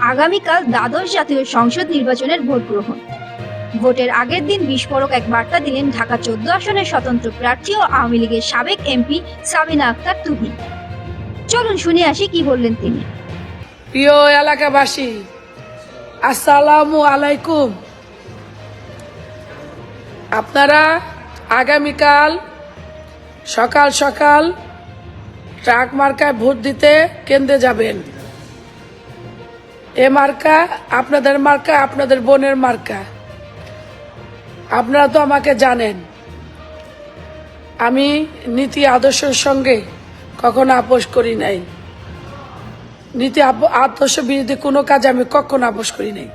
আগামীকাল দ্বাদশ জাতীয় সংসদ নির্বাচনের ভোট গ্রহণ। ভোটের আগের দিন বিস্ফোরক এক বার্তা দিলেন ঢাকা চোদ্দ আসনের স্বতন্ত্র প্রার্থী ও আওয়ামী লীগের সাবেক এমপি সাবিনা আক্তার তুহিন। চলুন শুনে আসি কি বললেন তিনি। প্রিয় এলাকাবাসী, আসসালামু আলাইকুম। আপনারা আগামীকাল সকাল সকাল ট্রাক মার্কায় ভোট দিতে কেন্দ্রে যাবেন। এ মার্কা, আপনাদের মার্কা, আপনাদের বোনের মার্কা। আপনারা তো আমাকে জানেন। আমি নীতি আদর্শের সঙ্গে কখনো আপোষ করি নাই। নীতি আদর্শ বিরোধী কোনো কাজ আমি কখনো আপোষ করি নাই।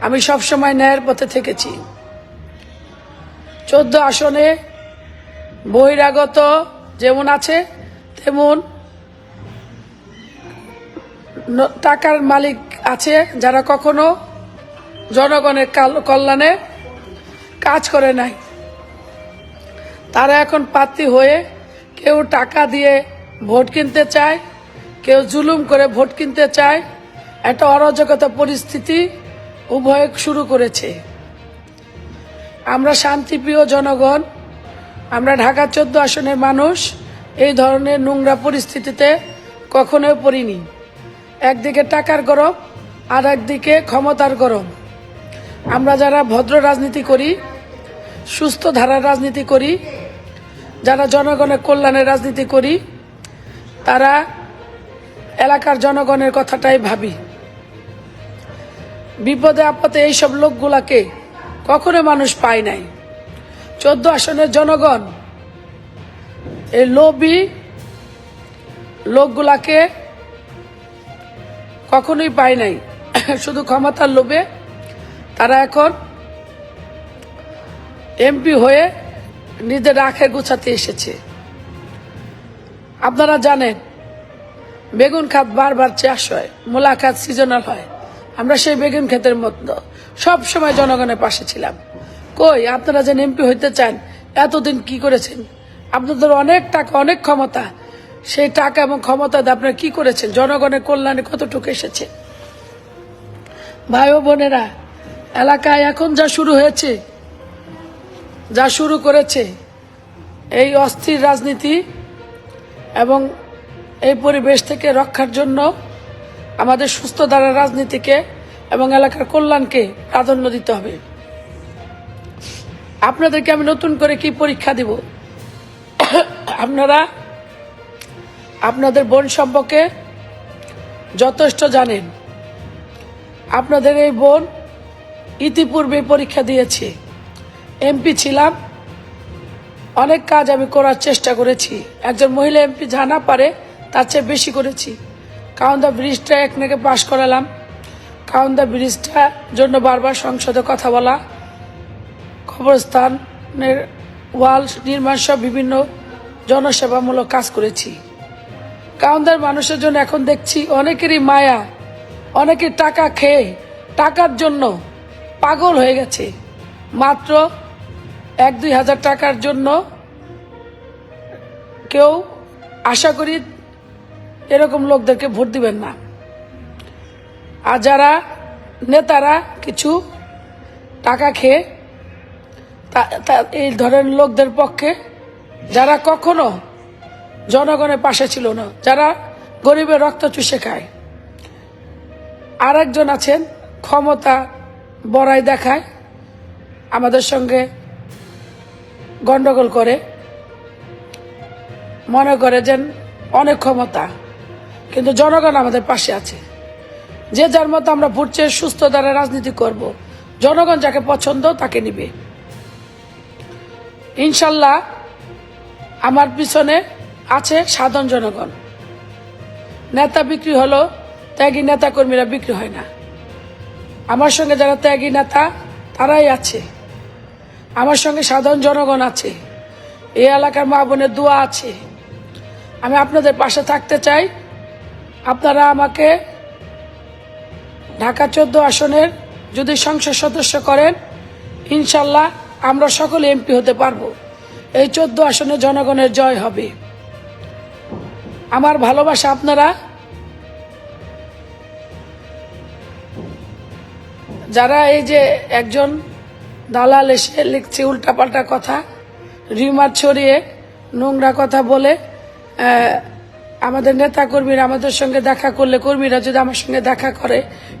আমি সবসময় ন্যায়ের পথে থেকেছি। চোদ্দ আসনে বহিরাগত যেমন আছে, তেমন টাকার মালিক আছে যারা কখনো জনগণের কাল- কল্যাণে কাজ করে নাই। তারা এখন প্রার্থী হয়ে কেউ টাকা দিয়ে ভোট কিনতে চায়, কেউ জুলুম করে ভোট কিনতে চায়। একটা অরাজকতা পরিস্থিতি উভয় শুরু করেছে। আমরা শান্তিপ্রিয় জনগণ, আমরা ঢাকা চোদ্দ আসনের মানুষ, এই ধরনের নোংরা পরিস্থিতিতে কখনোই পড়িনি। একদিকে টাকার গরম, আর একদিকে ক্ষমতার গরম। আমরা যারা ভদ্র রাজনীতি করি, সুস্থ ধারার রাজনীতি করি, যারা জনগণের কল্যাণের রাজনীতি করি, তারা এলাকার জনগণের কথাটাই ভাবি। বিপদে আপদে এইসব লোকগুলাকে কখনো মানুষ পায় নাই। চোদ্দ আসনের জনগণ, এই লোভী লোকগুলাকে কখনোই পায় নাই। শুধু ক্ষমতার লোভে তারা এখন এমপি হয়ে নিজের রাখে গুছাতে এসেছে। আপনারা জানেন, বেগুন খাত বারবার চাষ হয় মূলা খাত সিজনাল হয়। আমরা সেই বেগুন ক্ষেতের মতো সব সময় জনগণের পাশে ছিলাম। কই, আপনারা যে এমপি হইতে চান, এতদিন কি করেছেন? আপনাদের অনেক টাকা, অনেক ক্ষমতা সেই টাকা এবং ক্ষমতা আপনারা কি করেছেন? জনগণের কল্যাণে কতটুকু এসেছে? ভাই ও বোনেরা, এলাকায় এখন যা শুরু হয়েছে, যা শুরু করেছে, এই অস্থির রাজনীতি এবং এই পরিবেশ থেকে রক্ষার জন্য আমাদের সুস্থ ধারা রাজনীতিকে এবং এলাকার কল্যাণকে প্রাধান্য দিতে হবে। আপনাদেরকে আমি নতুন করে কি পরীক্ষা দিব? আপনারা আপনাদের বোন সম্পর্কে যথেষ্ট জানেন। আপনাদের এই বোন ইতিপূর্বে পরীক্ষা দিয়েছে। এমপি ছিলাম। অনেক কাজ আমি করার চেষ্টা করেছি। একজন মহিলা এমপি যা না পারে, তার চেয়ে বেশি করেছি। কাউন্দা ব্রিজটা এক একনাকে পাশ করালাম। কাউন্দা ব্রিজটা জন্য বারবার সংসদে কথা বলা। কবরস্থানের ওয়াল নির্মাণ সব বিভিন্ন জনসেবামূলক কাজ করেছি। কাউন্দার মানুষের জন্য এখন দেখছি অনেকেরই মায়া অনেকে টাকা খেয়ে, টাকার জন্য পাগল হয়ে গেছে। মাত্র এক দুই হাজার টাকার জন্য কেউ আশা করি এরকম লোকদেরকে ভোট দিবেন না। আর যারা নেতারা কিছু টাকা খেয়ে এই ধরনের লোকদের পক্ষে যারা কখনো জনগণের পাশে ছিল না, যারা গরিবের রক্ত চুষে খায়। আর একজন আছেন, ক্ষমতা বড়াই দেখায়, আমাদের সঙ্গে গন্ডগোল করে। মনে করে যেন অনেক ক্ষমতা, কিন্তু জনগণ আমাদের পাশে আছে। যে যার মতো আমরা ভোট চেয়ে সুস্থ দ্বারা রাজনীতি করব, জনগণ যাকে পছন্দ তাকে নিবে। ইনশাল্লাহ আমার পিছনে আছে সাধারণ জনগণ। নেতা বিক্রি হলো, ত্যাগী নেতা কর্মীরা বিক্রি হয় না। আমার সঙ্গে যারা ত্যাগী নেতা, তারাই আছে। আমার সঙ্গে সাধারণ জনগণ আছে। এই এলাকার মা বোনের দোয়া আছে। আমি আপনাদের পাশে থাকতে চাই। আপনারা আমাকে ঢাকা চোদ্দ আসনের যদি সংসদ সদস্য করেন, ইনশাল্লাহ আমরা সকলে এমপি হতে পারব। এই চোদ্দ আসনে জনগণের জয় হবে। আমার ভালোবাসা আপনারা? যারা এই যে একজন দালাল এসে লিখছে উল্টাপাল্টা কথা রিমার ছড়িয়ে নোংরা কথা বলে আমাদের নেতা কর্মীরা আমাদের সঙ্গে দেখা করলে, কর্মীরা যদি আমার সঙ্গে দেখা করে,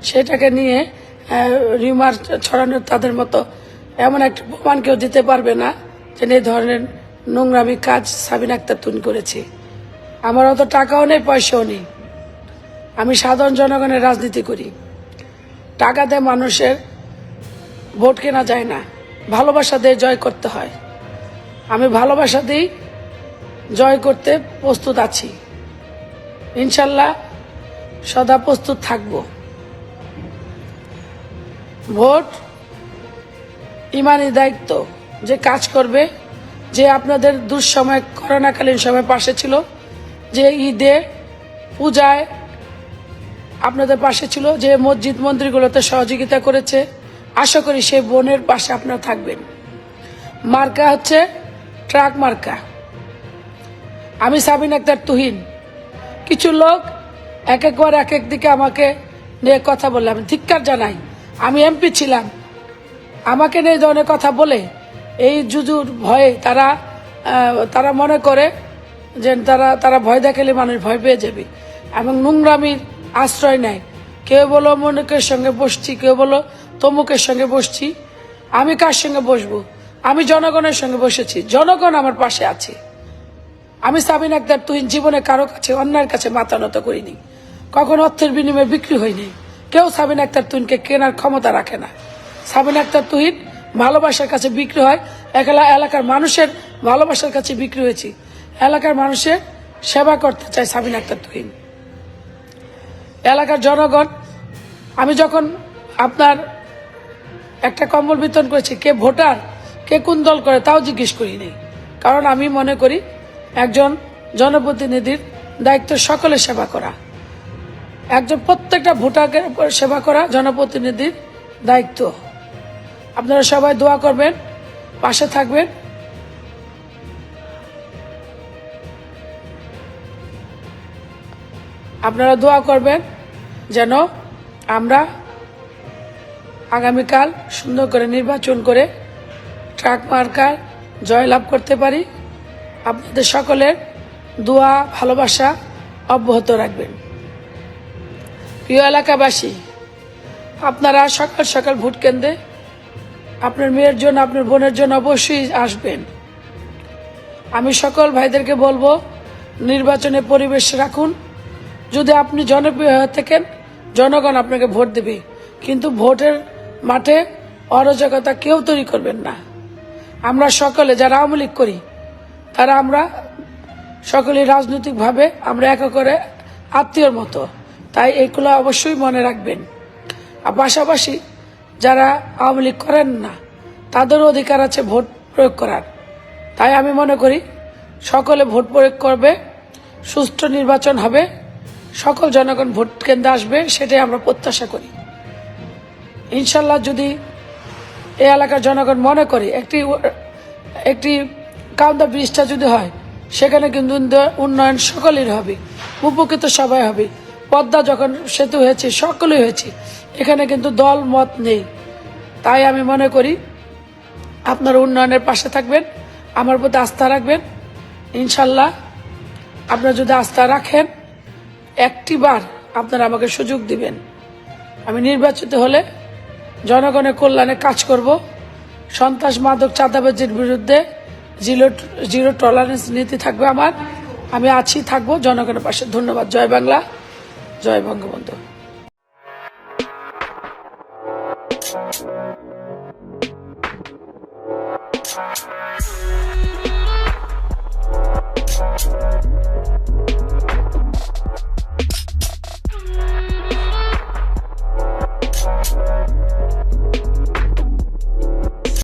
সেটাকে নিয়ে রিমার ছড়ানোর তাদের মতো এমন একটা প্রমাণ কেউ দিতে পারবে না যে এই ধরনের নোংরামি কাজ সাবিন আক্তার তুন করেছি। আমার অত টাকাও নেই, পয়সাও নেই। আমি সাধারণ জনগণের রাজনীতি করি। টাকা টাকাতে মানুষের ভোট কেনা যায় না। ভালোবাসা দিয়ে জয় করতে হয়। আমি ভালোবাসা দিয়েই জয় করতে প্রস্তুত আছি। ইনশাল্লাহ সদা প্রস্তুত থাকব। ভোট ইমানি দায়িত্ব। যে কাজ করবে, যে আপনাদের দুঃসময়, করোনাকালীন সময় পাশে ছিল যে ঈদে পূজায় আপনাদের পাশে ছিল, যে মসজিদ মন্দিরগুলোতে সহযোগিতা করেছে, আশা করি সেই বোনের পাশে আপনারা থাকবেন। মার্কা হচ্ছে ট্রাক মার্কা। আমি সাবিন আক্তার তুহিন। কিছু লোক এক একবার এক এক দিকে আমাকে নিয়ে কথা বললে আমি ধিক্কার জানাই। আমি এমপি ছিলাম। আমাকে নিয়ে ধরনের কথা বলে, এই জুজুর ভয়ে তারা তারা মনে করে যে তারা তারা ভয় দেখালে মানুষ ভয় পেয়ে যাবে। এবং নোংরামির আশ্রয় নেয়। কেউ বলো, মনুকের সঙ্গে বসছি, কেউ বলো, তমুকের সঙ্গে বসছি। আমি কার সঙ্গে বসবো? আমি জনগণের সঙ্গে বসেছি। জনগণ আমার পাশে আছে। আমি সাবিন আক্তার তুহিন জীবনে কারও কাছে অন্যায়ের কাছে মাথা নত করিনি। কখন অর্থের বিনিময়ে বিক্রি হয়নি। কেউ সাবিন আক্তার তুহিনকে কেনার ক্ষমতা রাখে না। সাবিন আক্তার তুহিন ভালোবাসার কাছে বিক্রি হয়। একলা এলাকার মানুষের ভালোবাসার কাছে বিক্রি হয়েছি। এলাকার মানুষের সেবা করতে চায় সাবিন আক্তার তুহিন। এলাকার জনগণ, আমি যখন আপনার একটা কম্বল বিতরণ করেছি, কে ভোটার, কে কোন দল করে তাও জিজ্ঞেস করিনি কারণ আমি মনে করি একজন জনপ্রতিনিধির দায়িত্ব সকলের সেবা করা। একজন প্রত্যেকটা ভোটারকে সেবা করা জনপ্রতিনিধির দায়িত্ব। আপনারা সবাই দোয়া করবেন, পাশে থাকবেন। আপনারা দোয়া করবেন যেন আমরা আগামীকাল সুন্দর করে নির্বাচন করে ট্রাক মার্কার জয়লাভ করতে পারি। আপনাদের সকলের দোয়া, ভালোবাসা অব্যাহত রাখবেন। প্রিয় এলাকাবাসী, আপনারা সকাল সকাল ভোট কেন্দ্রে আপনার মেয়ের জন্য, আপনার বোনের জন্য অবশ্যই আসবেন। আমি সকল ভাইদেরকে বলব নির্বাচনে পরিবেশ রাখুন। যদি আপনি জনপ্রিয় হয়ে থাকেন, জনগণ আপনাকে ভোট দেবে। কিন্তু ভোটের মাঠে অরাজকতা কেউ তৈরি করবেন না। আমরা সকলে যারা আওয়ামী লীগ করি, তারা আমরা সকলেই রাজনৈতিকভাবে আমরা একা করে আত্মীয়র মতো। তাই এইগুলো অবশ্যই মনে রাখবেন। আর পাশাপাশি যারা আওয়ামী লীগ করেন না, তাদেরও অধিকার আছে ভোট প্রয়োগ করার। তাই আমি মনে করি, সকলে ভোট প্রয়োগ করবে, সুষ্ঠু নির্বাচন হবে। সকল জনগণ ভোট কেন্দ্রে আসবে, সেটাই আমরা প্রত্যাশা করি। ইনশাল্লাহ যদি এই এলাকার জনগণ মনে করে একটি একটি কাউন্টার ব্রিজটা যদি হয়, সেখানে কিন্তু উন্নয়ন সকলের হবে, উপকৃত সবাই হবে। পদ্মা যখন সেতু হয়েছে, সকলেই হয়েছে, এখানে কিন্তু দল, মত নেই। তাই আমি মনে করি আপনার উন্নয়নের পাশে থাকবেন, আমার প্রতি আস্থা রাখবেন। ইনশাল্লাহ আপনারা যদি আস্থা রাখেন একটি বার আপনারা আমাকে সুযোগ দিবেন। আমি নির্বাচিত হলে জনগণের কল্যাণে কাজ করব। সন্ত্রাস মাদক চাঁদাবাজির বিরুদ্ধে জিরো জিরো টলারেন্স নীতি থাকবে আমার। আমি আছি, থাকব, জনগণের পাশে। ধন্যবাদ। জয় বাংলা, জয় বঙ্গবন্ধু। you